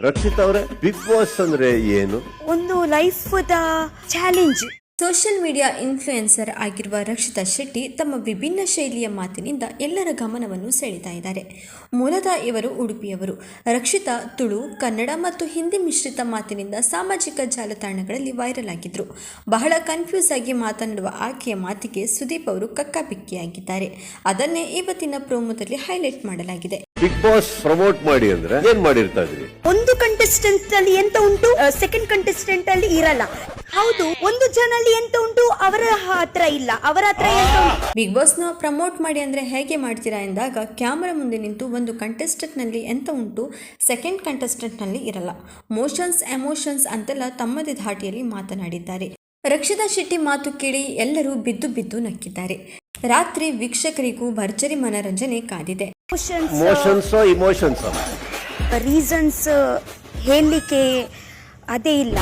ರಕ್ಷಿತ್ ಅವರೇ big boss ಅಂದ್ರೆ ಏನು? ಒಂದು life the challenge. Social media influencer ಆಗಿರುವ ರಕ್ಷಿತಾ ಶೆಟ್ಟಿ ತಮ್ಮ ವಿಭಿನ್ನ ಶೈಲಿಯ ಮಾತಿನಿಂದ ಎಲ್ಲರ ಗಮನವನ್ನು ಸೆಳೆತಾ ಇದ್ದಾರೆ. ಮೂಲತಃ ಇವರು ಉಡುಪಿಯವರು. ರಕ್ಷಿತಾ ತುಳು ಕನ್ನಡ ಮತ್ತು ಹಿಂದಿ ಮಿಶ್ರಿತ ಮಾತಿನಿಂದ ಸಾಮಾಜಿಕ ಜಾಲತಾಣಗಳಲ್ಲಿ ವೈರಲ್ ಆಗಿದ್ದರು ಬಹಳ ಕನ್ಫ್ಯೂಸ್ ಆಗಿ ಮಾತನಾಡುವ ಆಕೆಯ ಮಾತಿಗೆ ಸುದೀಪ್ ಅವರು ಕಕ್ಕಾಬಿಕ್ಕಿಯಾಗಿದ್ದಾರೆ ಅದನ್ನೇ ಇವತ್ತಿನ ಪ್ರೋಮೋದಲ್ಲಿ ಹೈಲೈಟ್ ಮಾಡಲಾಗಿದೆ. ಬಿಗ್ ಬಾಸ್ ಪ್ರಮೋಟ್ ಮಾಡಿ ಅಂದ್ರೆ ಏನ್ ಮಾಡಿರ್ತಾ ಇದ್ರಿ? ಒಂದು ಕಂಟೆಸ್ಟೆಂಟ್ ಅಲ್ಲಿ ಎಂತ ಉಂಟು? ಸೆಕೆಂಡ್ ಕಂಟೆಸ್ಟೆಂಟ್ ಅಲ್ಲಿ ಇರಲ್ಲ. ಹೌದು ಒಂದು ಜನ ಅಲ್ಲಿ ಎಂತ ಉಂಟು? ಅವರ ಹತ್ರ ಇಲ್ಲ. ಅವರ ಹತ್ರ ಎಂತ ಉಂಟು? ಬಿಗ್ ಬಾಸ್ನ ಪ್ರಮೋಟ್ ಮಾಡಿ ಅಂದ್ರೆ ಹೇಗೆ ಮಾಡ್ತೀರಾ ಎಂದಾಗ ಕ್ಯಾಮರಾ ಮುಂದೆ ನಿಂತು ಒಂದು ಕಂಟೆಸ್ಟೆಂಟ್ನಲ್ಲಿ ಎಂತ ಉಂಟು? ಸೆಕೆಂಡ್ ಕಂಟೆಸ್ಟೆಂಟ್ನಲ್ಲಿ ಇರಲ್ಲ. ಮೋಷನ್ಸ್ ಎಮೋಷನ್ಸ್ ಅಂತೆಲ್ಲ ತಮ್ಮದೇ ಧಾಟಿಯಲ್ಲಿ ಮಾತನಾಡಿದ್ದಾರೆ. ರಕ್ಷಿತಾ ಶೆಟ್ಟಿ ಮಾತು ಕೇಳಿ ಎಲ್ಲರೂ ಬಿದ್ದು ಬಿದ್ದು ನಕ್ಕಿದ್ದಾರೆ. ರಾತ್ರಿ ವೀಕ್ಷಕರಿಗೂ ಭರ್ಜರಿ ಮನರಂಜನೆ ಕಾದಿದೆ. ಮೋಷನ್ಸ್ ಇಮೋಷನ್ಸ್ ರೀಸನ್ಸ್ ಹೇಳಲಿಕ್ಕೆ ಅದೇ ಇಲ್ಲ.